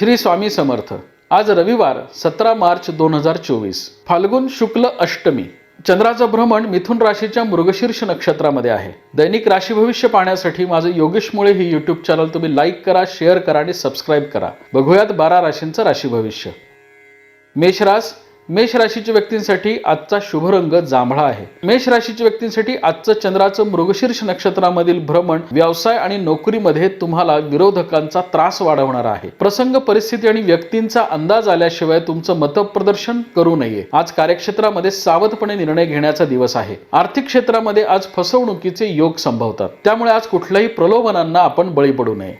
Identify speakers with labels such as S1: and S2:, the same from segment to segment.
S1: श्री स्वामी समर्थ. आज रविवार सतरा मार्च दोन हजार चोवीस. फाल्गुन शुक्ल अष्टमी. चंद्राचं भ्रमण मिथुन राशीच्या मृगशीर्ष नक्षत्रामध्ये आहे. दैनिक राशी भविष्य पाहण्यासाठी माझं योगेश मुळे हे युट्यूब चॅनल तुम्ही लाईक करा शेअर करा आणि सबस्क्राईब करा. बघूयात बारा राशींचं राशी भविष्य. मेषरास मेष राशीच्या व्यक्तींसाठी आजचा शुभ रंग जांभळा आहे. मेष राशीच्या व्यक्तींसाठी आजचं चंद्राचं मृगशीर्ष नक्षत्रामधील भ्रमण व्यवसाय आणि नोकरीमध्ये तुम्हाला विरोधकांचा त्रास वाढवणार आहे. प्रसंग परिस्थिती आणि व्यक्तींचा अंदाज आल्याशिवाय तुमचं मतप्रदर्शन करू नये. आज कार्यक्षेत्रामध्ये सावधपणे निर्णय घेण्याचा दिवस आहे. आर्थिक क्षेत्रामध्ये आज फसवणुकीचे योग संभवतात. त्यामुळे आज कुठल्याही प्रलोभनांना आपण बळी पडू नये.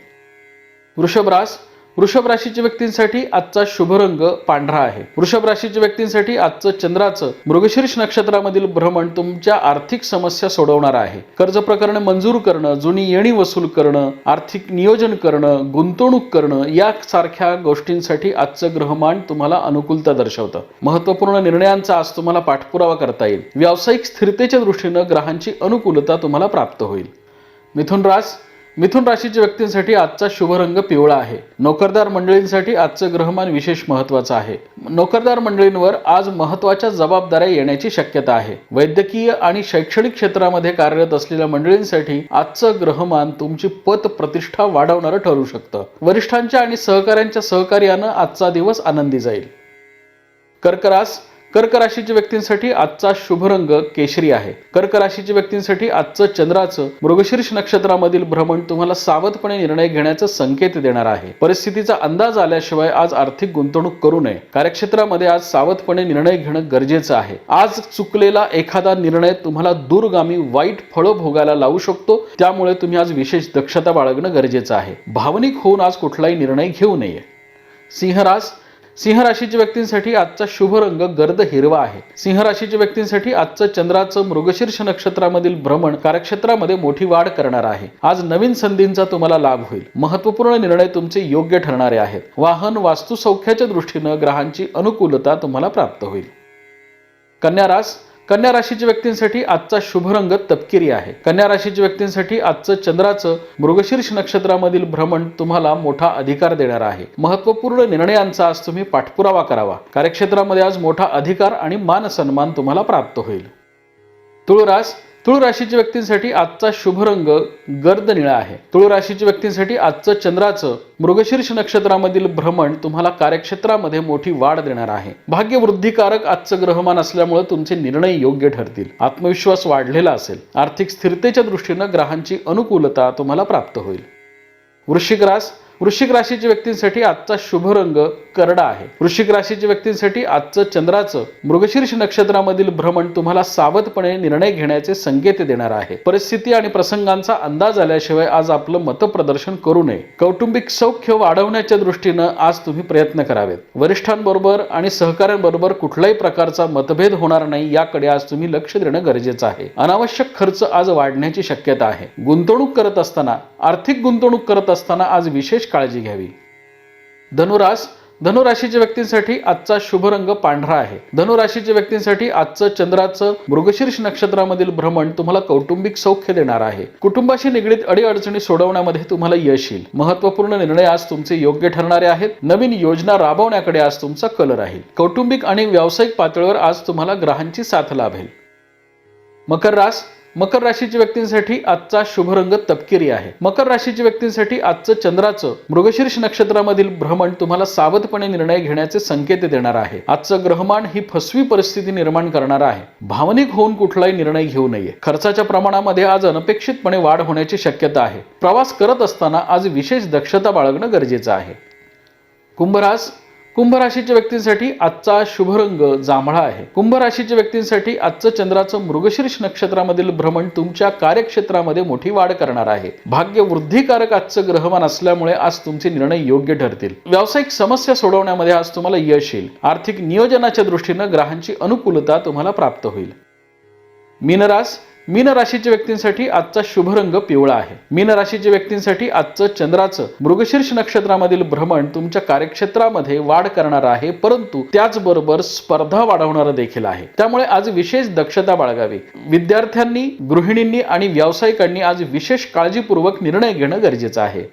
S1: वृषभरास वृषभ राशीच्या व्यक्तींसाठी आजचा शुभ रंग पांढरा आहे. वृषभ राशीच्या व्यक्तींसाठी आजचं चंद्राचं मृगशीर्ष नक्षत्रामधील भ्रमण तुमच्या आर्थिक समस्या सोडवणार आहे. कर्ज प्रकरण मंजूर करणं जुनी येणी वसूल करणं आर्थिक नियोजन करणं गुंतवणूक करणं यासारख्या गोष्टींसाठी आजचं ग्रहमान तुम्हाला अनुकूलता दर्शवतं. महत्त्वपूर्ण निर्णयांचा आज तुम्हाला पाठपुरावा करता येईल. व्यावसायिक स्थिरतेच्या दृष्टीनं ग्रहांची अनुकूलता तुम्हाला प्राप्त होईल. मिथुन रास मिथुन राशीच्या व्यक्तींसाठी आजचा शुभ रंग पिवळा आहे. नोकरदार मंडळींसाठी आजचं ग्रहमान विशेष महत्वाचं आहे. नोकरदार मंडळींवर आज महत्त्वाच्या जबाबदाऱ्या येण्याची शक्यता आहे. वैद्यकीय आणि शैक्षणिक क्षेत्रामध्ये कार्यरत असलेल्या मंडळींसाठी आजचं ग्रहमान तुमची पत प्रतिष्ठा वाढवणारं ठरू शकतं. वरिष्ठांच्या आणि सहकाऱ्यांच्या सहकार्यानं आजचा दिवस आनंदी जाईल. कर्करास कर्क राशीच्या व्यक्तींसाठी आजचा शुभ रंग केशरी आहे. कर्क राशीच्या व्यक्तींसाठी आजचं चंद्राचं मृगशीर्ष नक्षत्रामधील भ्रमण तुम्हाला सावधपणे निर्णय घेण्याचा संकेत देणार आहे. परिस्थितीचा अंदाज आल्याशिवाय आज आर्थिक गुंतवणूक करू नये. कार्यक्षेत्रामध्ये आज सावधपणे निर्णय घेणं गरजेचं आहे. आज चुकलेला एखादा निर्णय तुम्हाला दूरगामी वाईट फळं भोगायला लावू शकतो. त्यामुळे तुम्ही आज विशेष दक्षता बाळगणं गरजेचं आहे. भावनिक होऊन आज कुठलाही निर्णय घेऊ नये. सिंहरास सिंह राशीच्या व्यक्तींसाठी आजचा शुभ रंग गर्द हिरवा आहे. सिंह राशीच्या व्यक्तींसाठी आजचं चंद्राचं मृगशीर्ष नक्षत्रामधील भ्रमण कार्यक्षेत्रामध्ये मोठी वाढ करणार आहे. आज नवीन संधींचा तुम्हाला लाभ होईल. महत्त्वपूर्ण निर्णय तुमचे योग्य ठरणारे आहेत. वाहन वास्तुसौख्याच्या दृष्टीनं ग्रहांची अनुकूलता तुम्हाला प्राप्त होईल. कन्या रास कन्या राशीच्या व्यक्तींसाठी आजचा शुभ रंग तपकिरी आहे. कन्या राशीच्या व्यक्तींसाठी आजचं चंद्राचं मृगशीर्ष नक्षत्रामधील भ्रमण तुम्हाला मोठा अधिकार देणार आहे. महत्त्वपूर्ण निर्णयांचा आज तुम्ही पाठपुरावा करावा. कार्यक्षेत्रामध्ये आज मोठा अधिकार आणि मान सन्मान तुम्हाला प्राप्त होईल. तुळरास तुळ राशीच्या व्यक्तींसाठी आजचा शुभ रंग गर्द निळा आहे. तुळ राशीच्या व्यक्तींसाठी आजचं चंद्राचं मृगशीर्ष नक्षत्रामधील भ्रमण तुम्हाला कार्यक्षेत्रामध्ये मोठी वाढ देणार आहे. भाग्यवृद्धिकारक आजचं ग्रहमान असल्यामुळे तुमचे निर्णय योग्य ठरतील. आत्मविश्वास वाढलेला असेल. आर्थिक स्थिरतेच्या दृष्टीनं ग्रहांची अनुकूलता तुम्हाला प्राप्त होईल. वृश्चिक रास वृश्चिक राशीच्या व्यक्तींसाठी आजचा शुभ रंग करडा आहे. वृश्चिक राशीच्या व्यक्तींसाठी आजचं चंद्राचं मृगशीर्ष नक्षत्रामधील भ्रमण तुम्हाला सावधपणे निर्णय घेण्याचे संकेत देणार आहे. परिस्थिती आणि प्रसंगांचा अंदाज आल्याशिवाय आज आपलं मतप्रदर्शन करू नये. कौटुंबिक सौख्य वाढवण्याच्या दृष्टीनं आज तुम्ही प्रयत्न करावेत. वरिष्ठांबरोबर आणि सहकाऱ्यांबरोबर कुठल्याही प्रकारचा मतभेद होणार नाही याकडे आज तुम्ही लक्ष देणं गरजेचं आहे. अनावश्यक खर्च आज वाढण्याची शक्यता आहे. गुंतवणूक करत असताना आर्थिक गुंतवणूक करत असताना आज विशेष काळजी घ्यावी. धनुरास धनुराशीच्या व्यक्तींसाठी आजचा शुभ रंग पांढरा आहे. धनुराशीच्या व्यक्तींसाठी आजचं चंद्राचं मृगशीर्ष नक्षत्रामधील भ्रमण तुम्हाला कौटुंबिक सौख्य देणार आहे. कुटुंबाशी निगडीत अडीअडचणी सोडवण्यामध्ये तुम्हाला यश येईल. महत्त्वपूर्ण निर्णय आज तुमचे योग्य ठरणारे आहेत. नवीन योजना राबवण्याकडे आज तुमचा कल राहील. कौटुंबिक आणि व्यावसायिक पातळीवर आज तुम्हाला ग्रहांची साथ लाभेल. मकर रास मकर राशीच्या व्यक्तींसाठी आजचा शुभ रंग तपकिरी आहे. मकर राशीच्या व्यक्तींसाठी आजचं चंद्राचं मृगशीर्ष नक्षत्रामधील भ्रमण तुम्हाला सावधपणे निर्णय घेण्याचे संकेत देणार आहे. आजचं ग्रहमान ही फसवी परिस्थिती निर्माण करणार आहे. भावनिक होऊन कुठलाही निर्णय घेऊ नये. खर्चाच्या प्रमाणामध्ये आज अनपेक्षितपणे वाढ होण्याची शक्यता आहे. प्रवास करत असताना आज विशेष दक्षता बाळगणं गरजेचं आहे. कुंभरास कुंभ राशीच्या व्यक्तींसाठी आजचा शुभ रंग जांभळा आहे. कुंभ राशीच्या व्यक्तींसाठी आजचं चंद्राचं मृगशीर्ष नक्षत्रामधील भ्रमण तुमच्या कार्यक्षेत्रामध्ये मोठी वाढ करणार आहे. भाग्य वृद्धिकारक आजचं ग्रहमान असल्यामुळे आज तुमचे निर्णय योग्य ठरतील. व्यावसायिक समस्या सोडवण्यामध्ये आज तुम्हाला यश येईल. आर्थिक नियोजनाच्या दृष्टीनं ग्रहांची अनुकूलता तुम्हाला प्राप्त होईल. मीनरास मीन राशीच्या व्यक्तींसाठी आजचा शुभ रंग पिवळा आहे. मीन राशीच्या व्यक्तींसाठी आजचं चंद्राचं मृगशीर्ष नक्षत्रामधील भ्रमण तुमच्या कार्यक्षेत्रामध्ये वाढ करणार आहे परंतु त्याचबरोबर स्पर्धा वाढवणारं देखील आहे. त्यामुळे आज विशेष दक्षता बाळगावी. विद्यार्थ्यांनी गृहिणींनी आणि व्यावसायिकांनी आज विशेष काळजीपूर्वक निर्णय घेणं गरजेचं आहे.